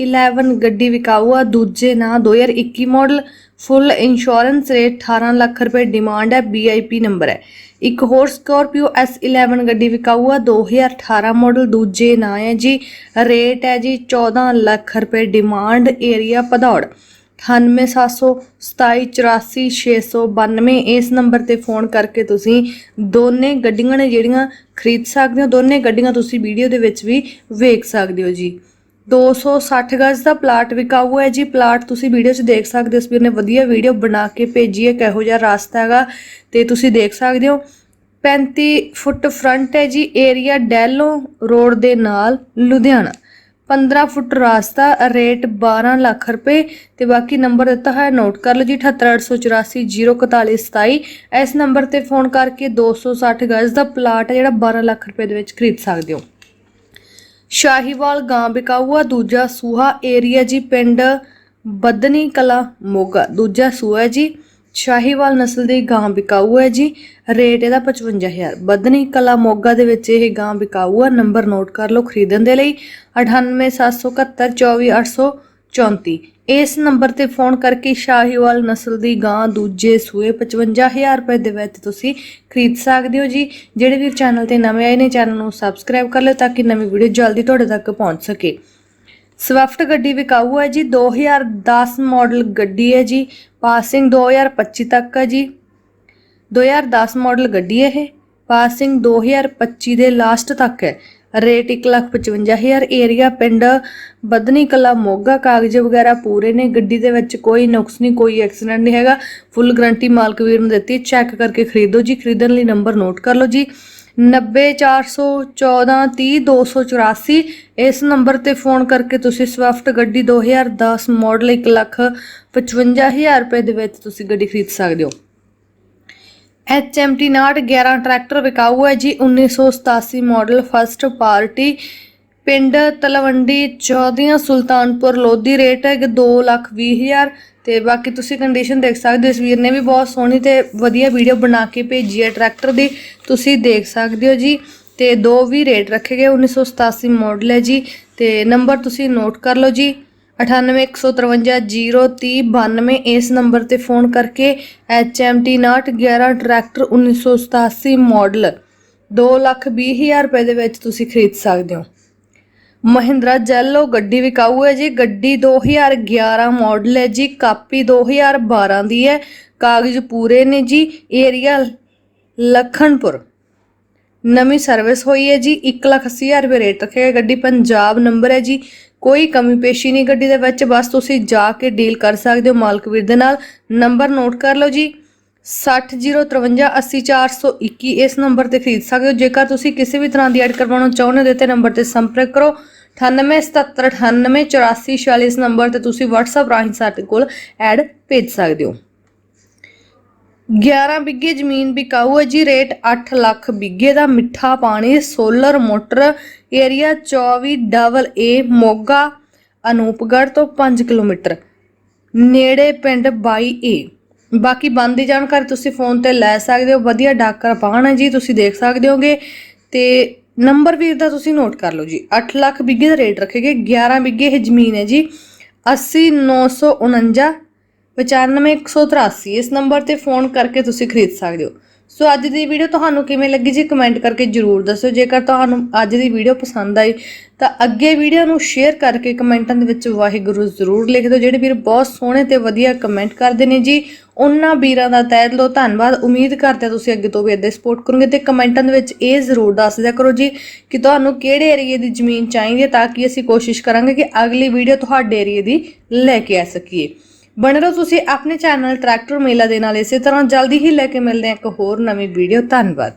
S11 ਗੱਡੀ ਵਿਕਾਊ ਆ, ਦੂਜੇ ਨਾਂ 2021 model, full insurance rate 18 lakh ਰੁਪਏ ਡਿਮਾਂਡ ਹੈ VIP ਨੰਬਰ ਹੈ। ਇੱਕ ਹੋਰ ਸਕੋਰਪੀਓ S11 ਗੱਡੀ ਵਿਕਾਊ ਆ 2018 ਮਾਡਲ, ਦੂਜੇ ਨਾਂ ਹੈ ਜੀ, ਰੇਟ ਹੈ ਜੀ 14 ਲੱਖ ਰੁਪਏ ਡਿਮਾਂਡ ਏਰੀਆ ਭਦੌੜ। 9877284692 ਇਸ ਨੰਬਰ ਤੇ ਫੋਨ ਕਰਕੇ ਤੁਸੀਂ ਦੋਨੇ ਗੱਡੀਆਂ ਨੇ ਜਿਹੜੀਆਂ ਖਰੀਦ ਸਕਦੇ ਹੋ, ਦੋਨੇ ਗੱਡੀਆਂ ਤੁਸੀਂ ਵੀਡੀਓ ਦੇ ਵਿੱਚ ਵੀ ਵੇਖ ਸਕਦੇ ਹੋ ਜੀ। 260 ਗਜ਼ ਦਾ ਪਲਾਟ ਵਿਕਾਊ ਹੈ ਜੀ। ਪਲਾਟ ਤੁਸੀਂ ਵੀਡੀਓ 'ਚ ਦੇਖ ਸਕਦੇ ਹੋ। ਇਸ ਵੀਰ ਨੇ ਵਧੀਆ ਵੀਡੀਓ ਬਣਾ ਕੇ ਭੇਜੀ ਹੈ। ਕਿਹੋ ਜਿਹਾ ਰਾਸਤਾ ਹੈਗਾ ਤੇ ਤੁਸੀਂ ਦੇਖ ਸਕਦੇ ਹੋ। 35 ਫੁੱਟ ਫਰੰਟ ਹੈ ਜੀ ਏਰੀਆ ਡੈਲੋ ਰੋਡ ਦੇ ਨਾਲ ਲੁਧਿਆਣਾ। 15 ਫੁੱਟ ਰਾਸਤਾ, ਰੇਟ 12 ਲੱਖ ਰੁਪਏ ਤੇ ਬਾਕੀ ਨੰਬਰ ਦਿੱਤਾ ਹੈ ਨੋਟ ਕਰ ਲਓ ਜੀ 7884804127 ਇਸ ਨੰਬਰ ਤੇ ਫੋਨ ਕਰਕੇ 260 ਗਜ਼ ਦਾ ਪਲਾਟ ਹੈ ਜਿਹੜਾ 12 ਲੱਖ ਰੁਪਏ ਦੇ ਵਿੱਚ ਖਰੀਦ ਸਕਦੇ ਹੋ। ਸ਼ਾਹੀਵਾਲ ਗਾਂ ਬਿਕਾਊਆ, ਦੂਜਾ ਸੂਹਾ ਏਰੀਆ ਜੀ ਪਿੰਡ ਬੱਦਨੀ ਕਲਾ ਮੋਗਾ, ਦੂਜਾ ਸੂਹਾ ਜੀ ਸ਼ਾਹੀਵਾਲ ਨਸਲ ਦੀ ਗਾਂ ਬਿਕਾਊ ਹੈ ਜੀ, ਰੇਟ ਇਹਦਾ 55000 ਬੱਦਨੀ ਕਲਾ ਮੋਗਾ ਦੇ ਵਿੱਚ ਇਹ ਗਾਂ ਬਿਕਾਊ ਆ ਨੰਬਰ ਨੋਟ ਕਰ ਲਓ ਖਰੀਦਣ ਦੇ ਲਈ 9877724834 ਇਸ ਨੰਬਰ ਤੇ ਫੋਨ ਕਰਕੇ ਸ਼ਾਹੀਵਾਲ ਨਸਲ ਦੀ ਗਾਂ ਦੂਜੇ ਸੂਏ 55000 ਰੁਪਏ ਦੇ ਵਿੱਚ ਤੁਸੀਂ ਖਰੀਦ ਸਕਦੇ ਹੋ ਜੀ। ਜਿਹੜੇ ਵੀ ਚੈਨਲ ਤੇ ਨਵੇਂ ਆਏ ਨੇ, ਚੈਨਲ ਨੂੰ ਸਬਸਕ੍ਰਾਈਬ ਕਰ ਲਿਓ ਤਾਂ ਕਿ ਨਵੀਂ ਵੀਡੀਓ ਜਲਦੀ ਤੁਹਾਡੇ ਤੱਕ ਪਹੁੰਚ ਸਕੇ। ਸਵਿਫਟ ਗੱਡੀ ਵਿਕਾਊ ਹੈ ਜੀ। 2010 ਮਾਡਲ ਗੱਡੀ ਹੈ ਜੀ। ਪਾਸਿੰਗ 2025 ਤੱਕ ਹੈ ਜੀ। 2010 ਮਾਡਲ ਗੱਡੀ ਹੈ ਇਹ। ਪਾਸਿੰਗ 2025 ਦੇ ਲਾਸਟ ਤੱਕ ਹੈ। ਰੇਟ 155000 ਏਰੀਆ ਪਿੰਡ ਬਦਨੀ ਕਲਾ ਮੋਗਾ ਕਾਗਜ਼ ਵਗੈਰਾ ਪੂਰੇ ਨੇ। ਗੱਡੀ ਦੇ ਵਿੱਚ ਕੋਈ ਨੁਕਸ ਨਹੀਂ, ਕੋਈ ਐਕਸੀਡੈਂਟ ਨਹੀਂ ਹੈਗਾ। ਫੁੱਲ ਗਰੰਟੀ ਮਾਲਕ ਵੀਰ ਨੂੰ ਦਿੱਤੀ। ਚੈੱਕ ਕਰਕੇ ਖਰੀਦੋ ਜੀ। ਖਰੀਦਣ ਲਈ ਨੰਬਰ ਨੋਟ ਕਰ ਲਓ ਜੀ। 90414300284 ਇਸ ਨੰਬਰ ਤੇ ਫੋਨ ਕਰਕੇ ਤੁਸੀਂ ਸਵਿਫਟ ਗੱਡੀ 2010 ਮਾਡਲ 155000 ਰੁਪਏ ਦੇ ਵਿੱਚ ਤੁਸੀਂ ਗੱਡੀ ਖਰੀਦ ਸਕਦੇ ਹੋ। HMT 11 ਟਰੈਕਟਰ ਵਿਕਾਊ ਹੈ ਜੀ 1987 ਮਾਡਲ ਫਸਟ ਪਾਰਟੀ। ਪਿੰਡ ਤਲਵੰਡੀ ਚੌਧੀਆਂ ਸੁਲਤਾਨਪੁਰ ਲੋਧੀ ਰੇਟ ਹੈ ਕਿ 220000 ਤੇ ਬਾਕੀ ਤੁਸੀਂ ਕੰਡੀਸ਼ਨ ਦੇਖ ਸਕਦੇ ਹੋ, ਇਸ ਵੀਰ ਨੇ ਵੀ ਬਹੁਤ ਸੋਹਣੀ ਤੇ ਵਧੀਆ ਵੀਡੀਓ ਬਣਾ ਕੇ ਭੇਜੀ ਹੈ ਟਰੈਕਟਰ ਦੀ। ਤੁਸੀਂ ਦੇਖ ਸਕਦੇ ਹੋ ਜੀ, ਤੇ ਦੋ ਵੀ ਰੇਟ ਰੱਖੇ ਗਏ 1987 ਮਾਡਲ ਹੈ ਜੀ। ਤੇ ਨੰਬਰ ਤੁਸੀਂ ਨੋਟ ਕਰ ਲਓ ਜੀ। 9815030292 ਇਸ ਨੰਬਰ ਤੇ ਫੋਨ ਕਰਕੇ HMT 11 ਟਰੈਕਟਰ 1987 ਮਾਡਲ 220000 ਰੁਪਏ ਦੇ ਵਿੱਚ ਤੁਸੀਂ ਖਰੀਦ ਸਕਦੇ ਹੋ। ਮਹਿੰਦਰਾ ਜੈਲੋ ਗੱਡੀ ਵਿਕਾਊ ਹੈ ਜੀ। ਗੱਡੀ 2011 ਮਾਡਲ ਹੈ ਜੀ। ਕਾਪੀ 2012 ਦੀ ਹੈ। ਕਾਗਜ਼ ਪੂਰੇ ਨੇ ਜੀ। ਏਰੀਆ ਲਖਨਪੁਰ। ਨਵੀਂ ਸਰਵਿਸ ਹੋਈ ਹੈ ਜੀ। 180000 ਰੁਪਏ ਰੇਟ ਰੱਖਿਆ ਗੱਡੀ ਪੰਜਾਬ ਨੰਬਰ ਹੈ ਜੀ। ਕੋਈ ਕਮੀ ਪੇਸ਼ੀ ਨਹੀਂ ਗੱਡੀ ਦੇ ਵਿੱਚ, ਬਸ ਤੁਸੀਂ ਜਾ ਕੇ ਡੀਲ ਕਰ ਸਕਦੇ ਹੋ ਮਾਲਕ ਵੀਰ ਦੇ ਨਾਲ। ਨੰਬਰ ਨੋਟ ਕਰ ਲਓ ਜੀ। 6005380421 ਇਸ ਨੰਬਰ ਤੇ ਖਰੀਦ ਸਕਦੇ ਹੋ। ਜੇਕਰ ਤੁਸੀਂ ਕਿਸੇ ਵੀ ਤਰ੍ਹਾਂ ਦੀ ਐਡ ਕਰਵਾਉਣਾ ਚਾਹੁੰਦੇ ਹੋ ਤੇ ਨੰਬਰ ਤੇ ਸੰਪਰਕ ਕਰੋ। 9877988446 ਇਸ ਨੰਬਰ ਤੇ ਤੁਸੀਂ WhatsApp ਰਾਹੀਂ ਸਾਡੇ ਕੋਲ ਐਡ ਭੇਜ ਸਕਦੇ ਹੋ। 11 ਬਿੱਗੇ ਜ਼ਮੀਨ ਵਿਕਾਊ ਹੈ ਜੀ, ਰੇਟ 8 ਲੱਖ ਬਿੱਗੇ ਦਾ ਮਿੱਠਾ ਪਾਣੀ, solar motor, area 24 double A, Moga, Anupgarh ਤੋਂ 5 ਕਿਲੋਮੀਟਰ। ਨੇੜੇ ਪਿੰਡ 22 ਏ। ਬਾਕੀ ਬੰਦ ਦੀ ਜਾਣਕਾਰੀ ਤੁਸੀਂ ਫੋਨ ਤੇ ਲੈ ਸਕਦੇ ਹੋ। ਵਧੀਆ ਡਾਕਰ ਪਾਣ ਹੈ ਜੀ, ਤੁਸੀਂ ਦੇਖ ਸਕਦੇ ਹੋਗੇ। ਤੇ ਨੰਬਰ ਵੀਰ ਦਾ ਤੁਸੀਂ ਨੋਟ ਕਰ ਲਓ ਜੀ। 8 ਲੱਖ ਬਿੱਗੇ ਦਾ ਰੇਟ ਰੱਖੇਗੇ। 11 ਬਿੱਗੇ ਇਹ ਜ਼ਮੀਨ ਹੈ ਜੀ। 80949 95183 ਇਸ ਨੰਬਰ ਤੇ ਫੋਨ ਕਰਕੇ ਤੁਸੀਂ ਖਰੀਦ ਸਕਦੇ ਹੋ। ਸੋ ਅੱਜ ਦੀ ਵੀਡੀਓ ਤੁਹਾਨੂੰ ਕਿਵੇਂ ਲੱਗੀ ਜੀ ਕਮੈਂਟ ਕਰਕੇ ਜਰੂਰ ਦੱਸਿਓ ਜੇਕਰ ਤੁਹਾਨੂੰ ਅੱਜ ਦੀ ਵੀਡੀਓ ਪਸੰਦ ਆਈ, ਤਾਂ ਅੱਗੇ ਵੀਡੀਓ ਨੂੰ ਸ਼ੇਅਰ ਕਰਕੇ ਕਮੈਂਟਾਂ ਦੇ ਵਿੱਚ ਵਾਹਿਗੁਰੂ ਜ਼ਰੂਰ ਲਿਖ ਦਿਓ। ਜਿਹੜੇ ਵੀਰ ਬਹੁਤ ਸੋਹਣੇ ਤੇ ਵਧੀਆ ਕਮੈਂਟ ਕਰਦੇ ਨੇ ਜੀ, ਉਹਨਾਂ ਵੀਰਾਂ ਦਾ ਤਹਿ ਦਿਲੋਂ ਧੰਨਵਾਦ। ਉਮੀਦ ਕਰਦੇ ਤੁਸੀਂ ਅੱਗੇ ਤੋਂ ਵੀ ਇਦਾਂ ਸਪੋਰਟ ਕਰੋਗੇ ਤੇ ਕਮੈਂਟਾਂ ਦੇ ਵਿੱਚ ਇਹ ਜ਼ਰੂਰ ਦੱਸ ਦਿਆ ਕਰੋ ਜੀ ਕਿ ਤੁਹਾਨੂੰ ਕਿਹੜੇ ਏਰੀਏ ਦੀ ਜ਼ਮੀਨ ਚਾਹੀਦੀ ਹੈ ਤਾਂ ਕਿ ਅਸੀਂ ਕੋਸ਼ਿਸ਼ ਕਰਾਂਗੇ ਕਿ ਅਗਲੀ ਵੀਡੀਓ ਤੁਹਾਡੇ ਏਰੀਏ ਦੀ ਲੈ ਕੇ ਆ ਸਕੀਏ। ਬਣੇ ਰਹੋ ਤੁਸੀਂ ਆਪਣੇ ਚੈਨਲ ਟਰੈਕਟਰ ਮੇਲਾ ਦੇ ਨਾਲ ਇਸੇ ਤਰ੍ਹਾਂ ਜਲਦੀ ਹੀ ਲੈ ਕੇ ਮਿਲਦੇ ਹਾਂ ਇੱਕ ਹੋਰ ਨਵੀਂ ਵੀਡੀਓ ਧੰਨਵਾਦ।